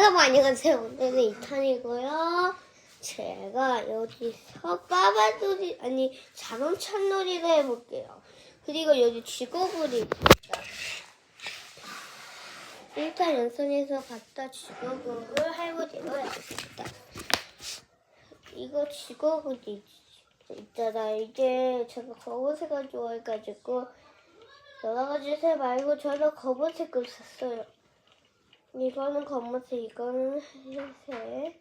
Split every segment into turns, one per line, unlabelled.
여러분 안녕하세요. 오늘은 2탄이고요. 제가 여기서 빠바놀이 아니 자동차 놀이를 해볼게요. 그리고 여기 직업을 있습니다. 일단 연선에서 갔다 직업을 해보도록 하겠습니다. 이거 있, 있잖아. 이게 제가 검은색을 좋아해가지고 여러 가지 색 말고 저는 검은색을 샀어요. 이거는 검은색, 이거는 흰색.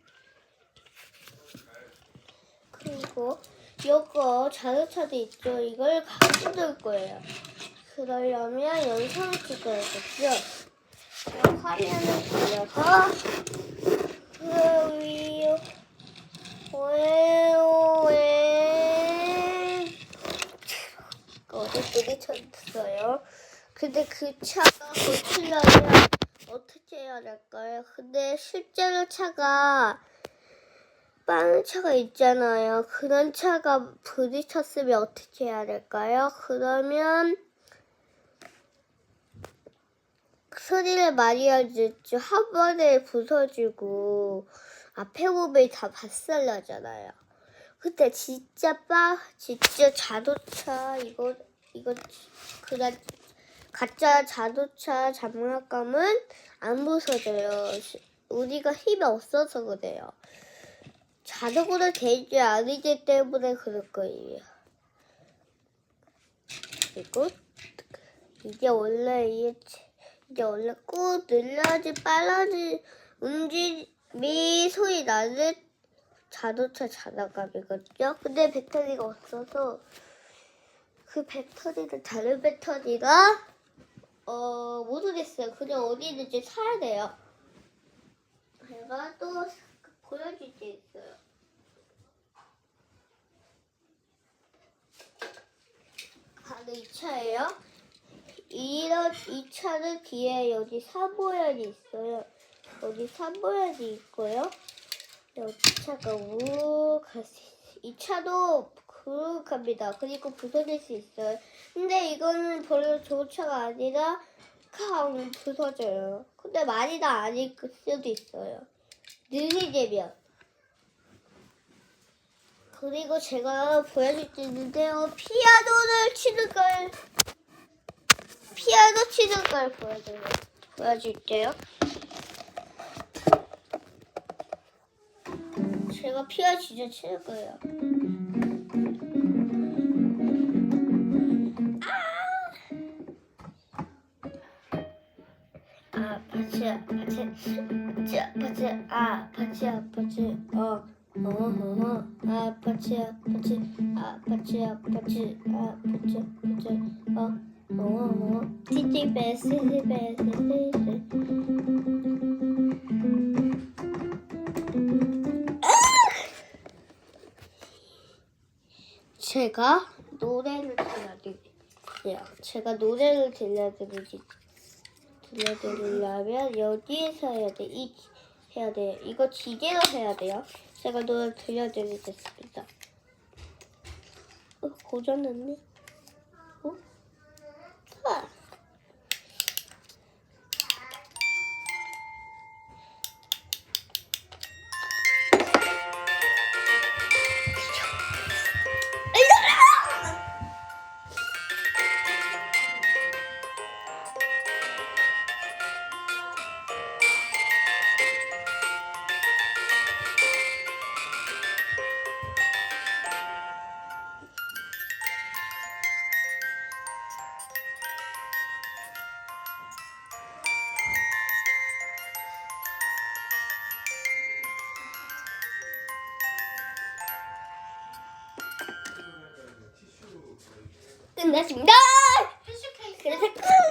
그리고 이거 자동차도 있죠. 이걸 갖고 놀 거예요. 그러려면 영상을 찍어야겠죠. 화면을 돌려서 그 위로 왜 어디들이 쳤어요. 근데 그 차가 고치려면 해야 될까요? 근데 실제로 차가 빠른 차가 있잖아요. 그런 차가 부딪혔으면 어떻게 해야 될까요? 그러면 소리를 많이 하겠죠. 한 번에 부서지고 앞에 부분이 다 박살나잖아요. 근데 진짜 빠 진짜 자동차 이거 이거 그냥 가짜 자동차 장난감은 안 부서져요. 시- 우리가 힘이 없어서 그래요. 자동으로 되지 않기 때문에 그럴 거예요. 그리고 이게 원래 이게 원래 꾹 눌러야지 빨라지 움직임이 소리 나는 자동차 장난감이거든요. 근데 배터리가 없어서 그 배터리는 다른 배터리가 어 모르겠어요. 그냥 어디 있는지 사야 돼요. 제가 또 보여줄 게 있어요. 바로 이 차예요. 이런 이 차는 뒤에 여기 사보연이 있어요. 여기 사보연이 있고요. 여기 차가 우이 차도 그윽합니다. 그리고 부서질 수 있어요. 근데 이거는 별로 좋은 차가 아니라 캉 부서져요. 근데 많이 다 아닐 수도 있어요. 느리 되면. 그리고 제가 보여줄 게 있는데요. 피아노를 치는 걸 피아노 치는 걸 보여줘요. 보여줄게요. 제가 피아노 진짜 치는 거예요. 아파치 아 파치 아파치 아파치 아파치 아파치 어 어허허 아 파치 아파치 아 파치 아파치 아 파치 아파치 어 어허허 티티 베스 티티 베스 제가 노래를 들려드릴게요. 제가 노래를 들려드리지 들려드리려면 여기에서 해야 돼. 이 해야 돼요. 이거 기계로 해야 돼요. 제가 노래 들려드리겠습니다. 어, 고장났네. 끝났습니다. 그래서 끝.